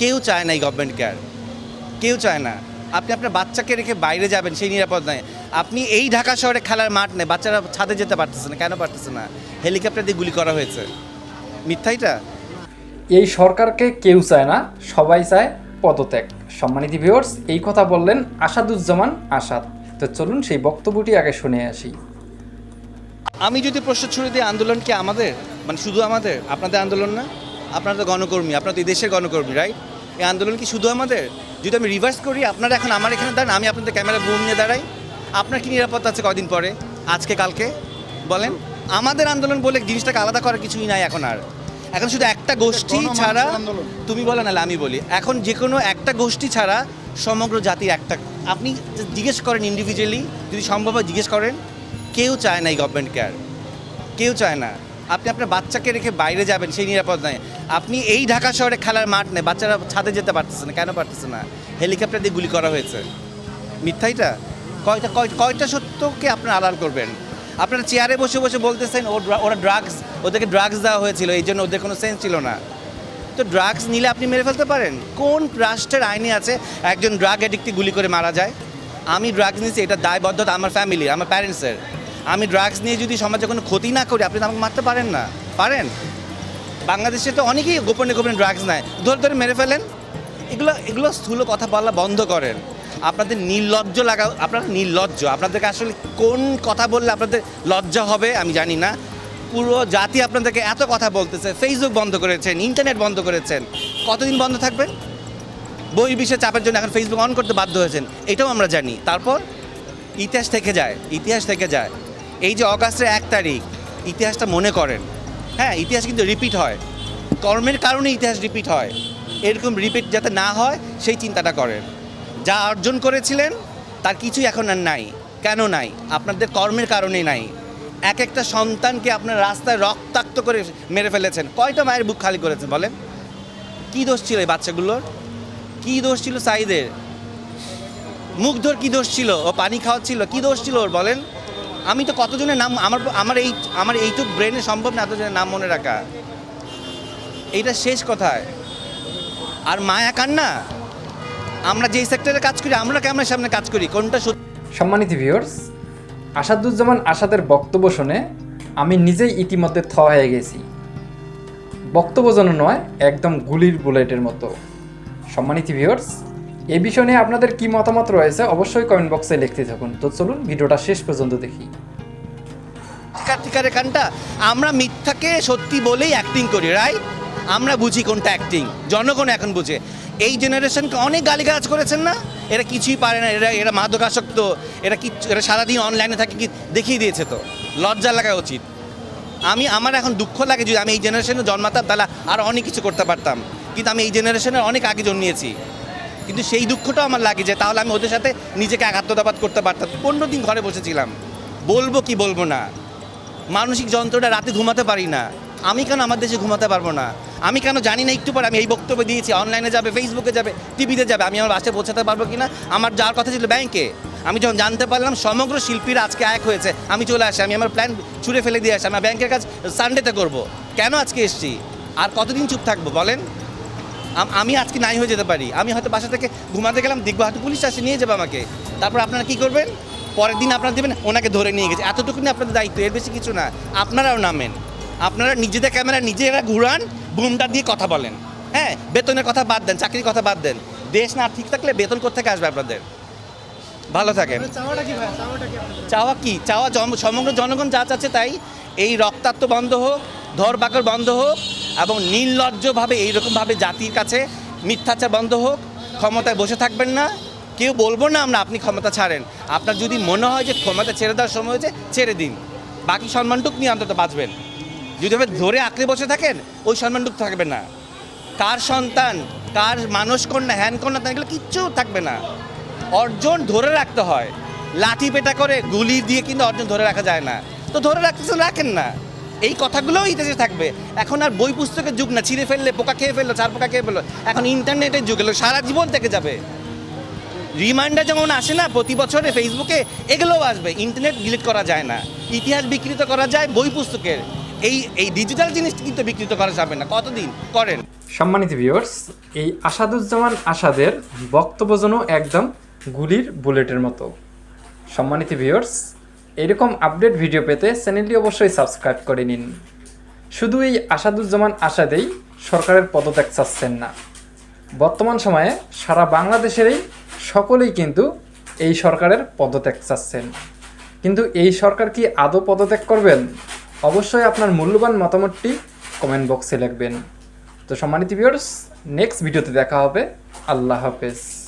কেউ চায় না এই গভর্নমেন্ট কেয়ার কেউ চায় না। আপনি আপনার বাচ্চাকে রেখে বাইরে যাবেন সেই নিরাপদ নয়। আপনি এই ঢাকা শহরে খেলার মাঠ নেই বাচ্চারা ছাদে যেতে পারতেছে না কেন পারতেছে না? হেলিকপ্টার দিয়ে গুলি করা হয়েছে। মিথ্যাইটা এই সরকারকে কেউ চায় না সবাই চায় পদত্যাগ। সম্মানিত ভিউয়ার্স এই কথা বললেন আসাদুজ্জামান আসাদ। তো চলুন সেই বক্তব্যটি আগে শুনে আসি। আমি যদি প্রশ্ন ছুড়ে দিই আন্দোলন কি আমাদের? মানে শুধু আমাদের? আপনাদের আন্দোলন না? আপনারা তো গণকর্মী আপনারা তো এই দেশের গণকর্মী রাইট এই আন্দোলন কি শুধু আমাদের? যদি আমি রিভার্স করি আপনারা এখন আমার এখানে দাঁড়ান আমি আপনাদের ক্যামেরা বুম নিয়ে দাঁড়াই। আপনার কি নিরাপত্তা আছে কদিন পরে? আজকে কালকে? বলেন। আমাদের আন্দোলন বলে জিনিসটাকে আলাদা করার কিছুই নাই এখন আর। এখন শুধু একটা গোষ্ঠী ছাড়া তুমি বলো নাহলে আমি বলি। এখন যে কোনো একটা গোষ্ঠী ছাড়া সমগ্র জাতির একটা। আপনি জিজ্ঞেস করেন ইন্ডিভিজুয়ালি যদি সম্ভব হয় জিজ্ঞেস করেন। কেউ চায় না এই গভর্নমেন্ট কেয়ার কেউ চায় না। আপনি আপনার বাচ্চাকে রেখে বাইরে যাবেন, সেই নিরাপদ নয়। আপনি এই ঢাকা শহরে খেলার মাঠ নেই, বাচ্চারা ছাদে যেতে পারতেছে না, কেন পারতেছে না? হেলিকপ্টার দিয়ে গুলি করা হয়েছে। মিথ্যাইটা কয়টা কয়- কয়টা সত্যকে আপনার আড়াল করবেন? আপনারা চেয়ারে বসে বসে বলতেছেন ওরা ড্রাগস ওদেরকে ড্রাগস দেওয়া হয়েছিল, এই জন্য ওদের কোনো সেন্স ছিল না। তো ড্রাগস নিলে আপনি মেরে ফেলতে পারেন। কোন রাষ্ট্রের আইনে আছে একজন ড্রাগ অ্যাডিক্টে গুলি করে মারা যায়? আমি ড্রাগস নিয়েছি এটা দায়বদ্ধতা আমার ফ্যামিলি আমার প্যারেন্টসের আমি ড্রাগস নিয়ে যদি সমাজে কোনো ক্ষতি না করি, আপনি তো আমাকে মারতে পারেন না। পারেন? বাংলাদেশে তো অনেকেই গোপনে গোপনে ড্রাগস নেয়। ধরে ধরে মেরে ফেলেন। এগুলো এগুলো স্থূল কথা বলা বন্ধ করেন। আপনাদের নির্লজ্জ লাগা, আপনারা নির্লজ্জ। আপনাদেরকে আসলে কোন কথা বললে আপনাদের লজ্জা হবে, আমি জানি না। পুরো জাতি আপনাদেরকে এত কথা বলতেছে ফেসবুক বন্ধ করেছেন ইন্টারনেট বন্ধ করেছেন। কতদিন বন্ধ থাকবেন বই বিষয়ে চাপের জন্য এখন ফেসবুক অন করতে বাধ্য হয়েছেন, এটাও আমরা জানি। তারপর ইতিহাস থেকে যায়, ইতিহাস থেকে যায়। এই যে অগাস্টের এক তারিখ, ইতিহাসটা মনে করেন। হ্যাঁ ইতিহাস কিন্তু রিপিট হয়। কর্মের কারণে ইতিহাস রিপিট হয়। এরকম রিপিট যাতে না হয়, সেই চিন্তাটা করেন। যা অর্জন করেছিলেন, তার কিছুই এখন আর নাই। কেন নাই? আপনাদের কর্মের কারণেই নাই। এক একটা সন্তানকে আপনার রাস্তায় রক্তাক্ত করে মেরে ফেলেছেন। কয়টা মায়ের বুক খালি করেছেন বলেন? কী দোষ ছিল এই বাচ্চাগুলোর? কী দোষ ছিল সাইদের? মুগ্ধর কি দোষ ছিল? ও পানি খাওয়াচ্ছিল? কি দোষ ছিল ওর বলেন? আমি তো কতজনের নাম, আমার আমার এই, আমার এইটুক ব্রেনে সম্ভব না এতজনের নাম মনে রাখা। এইটা শেষ কথায় আর মায়া কান্না? আমরা যেই সেক্টরে কাজ করি, আমরা ক্যামেরার সামনে কাজ করি? কোনটা সত্যি সম্মানিত ভিউয়ার্স আসাদুজ্জামান আসাদের বক্তব্য শুনে আমি নিজেই ইতিমধ্যে থ হয়ে গেছি। বক্তব্য যেন নয়, একদম গুলির বুলেটের মতো। সম্মানিত ভিউয়ার্স এই বিষয় নিয়ে আপনাদের কি মতামত রয়েছে অবশ্যই কমেন্ট বক্সে লিখতে থাকুন। তো চলুন ভিডিওটা শেষ পর্যন্ত দেখি। টিকার কানটা আমরা মিথ্যাকে সত্যি বলেই অ্যাক্টিং করি রাইট আমরা বুঝি কোনটা অ্যাক্টিং জনগণ এখন বুঝে। এই জেনারেশনকে অনেক গালিগালাজ করেছেন না? এরা কিছুই পারে না। এরা এরা মাদকাসক্ত। এরা কিচ্ছু, এরা সারাদিন অনলাইনে থাকে কি দেখিয়ে দিয়েছে তো। লজ্জা লাগা উচিত। আমি, আমার এখন দুঃখ লাগে যদি আমি এই জেনারেশনে জন্মাতাম, তাহলে আর অনেক কিছু করতে পারতাম। কিন্তু আমি এই জেনারেশনের অনেক আগে জন্মিয়েছি। কিন্তু সেই দুঃখটাও আমার লাগে যে তাহলে আমি ওদের সাথে নিজেকে একাত্মতাবাদ করতে পারতাম। পনেরো দিন ঘরে বসেছিলাম। বলব কি বলব না। মানসিক যন্ত্রটা রাতে ঘুমাতে পারি না। আমি কেন আমার দেশে ঘুমাতে পারব না? আমি কেন জানি না একটু পরে আমি এই বক্তব্য দিয়েছি। অনলাইনে যাবে ফেসবুকে যাবে টিভিতে যাবে। আমি আমার বাসায় পৌঁছাতে পারব কি না আমার যাওয়ার কথা ছিল ব্যাংকে আমি যখন জানতে পারলাম সমগ্র শিল্পীরা আজকে এক হয়েছে, আমি চলে আসি, আমি আমার প্ল্যান ছুঁড়ে ফেলে দিয়ে আসি। আমার ব্যাংকের কাজ সানডেতে করব। কেন আজকে এসছি? আর কতদিন চুপ থাকব বলেন? আম- আজকে নাই হয়ে যেতে পারি। আমি হয়তো বাসা থেকে ঘুমাতে গেলাম দেখব হয়তো পুলিশ আসে নিয়ে যাবে আমাকে। তারপর আপনারা কি করবেন? পরের দিন আপনারা দেবেন ওনাকে ধরে নিয়ে গেছে। এতটুকুনি আপনাদের দায়িত্ব এর বেশি কিছু না। আপনারাও নামেন। আপনারা নিজেদের ক্যামেরা নিজেরা ঘুরান বুমটা দিয়ে কথা বলেন। হ্যাঁ বেতনের কথা বাদ দেন চাকরির কথা বাদ দেন। দেশ না ঠিক থাকলে বেতন কোথেকে আসবে আপনাদের? ভালো থাকেন। চাওয়া কি? চাওয়া সমগ্র জনগণ যা চাচ্ছে তাই। এই রক্তাক্ত বন্ধ হোক ধর বাকর বন্ধ হোক এবং নির্লজ্জভাবে এইরকমভাবে জাতির কাছে মিথ্যাচার বন্ধ হোক, ক্ষমতায় বসে থাকবেন না। কেউ বলব না আমরা আপনি ক্ষমতা ছাড়েন। আপনার যদি মনে হয় যে ক্ষমতা ছেড়ে দেওয়ার সময় হয়েছে, ছেড়ে দিন। বাকি সম্মানটুক নিয়ে অন্তত বাঁচবেন। যদি আপনি ধরে আঁকড়ে বসে থাকেন, ওই সম্মানটুক থাকবে না। কার সন্তান, কার মানুষ কন্যা, হ্যান কন্যা এগুলো কিচ্ছু থাকবে না। অর্জন ধরে রাখতে হয়। লাঠি পেটা করে গুলি দিয়ে কিন্তু অর্জন ধরে রাখা যায় না। তো ধরে রাখতেছেন রাখেন না। এই কথাগুলোও ইতিহাসে থাকবে। এখন আর বই পুস্তকের যুগ না, ছিঁড়ে ফেললে, পোকা খেয়ে ফেলল চার পোকা খেয়ে ফেলল, এখন ইন্টারনেটের যুগ এলো, সারা জীবন থেকে যাবে। রিমাইন্ডার যেমন আসে না, প্রতি বছরে ফেসবুকে এগুলোও আসবে, ইন্টারনেট ডিলিট করা যায় না, ইতিহাস বিকৃত করা যায় বই পুস্তকের। এই এই ডিজিটাল জিনিসটা কিন্তু বিকৃত করা যাবে না, কতদিন? করেন। সম্মানিত ভিউয়ার্স, এই আসাদুজ্জামান আসাদের বক্তব্য যেন একদম গুলির বুলেটের মতো। সম্মানিত ভিউয়ার্স এরকম আপডেট ভিডিও পেতে চ্যানেলটি অবশ্যই সাবস্ক্রাইব করে নিন। শুধু এই আসাদুজ্জামান আসাদেই সরকারের পদত্যাগ চাচ্ছেন না। বর্তমান সময়ে সারা বাংলাদেশেরই সকলেই কিন্তু এই সরকারের পদত্যাগ চাচ্ছেন। কিন্তু এই সরকার কি আদৌ পদত্যাগ করবেন? অবশ্যই আপনার মূল্যবান মতামতটি কমেন্ট বক্সে লিখবেন। তো সম্মানিত ভিউয়ার্স নেক্সট ভিডিওতে দেখা হবে। আল্লাহ হাফেজ।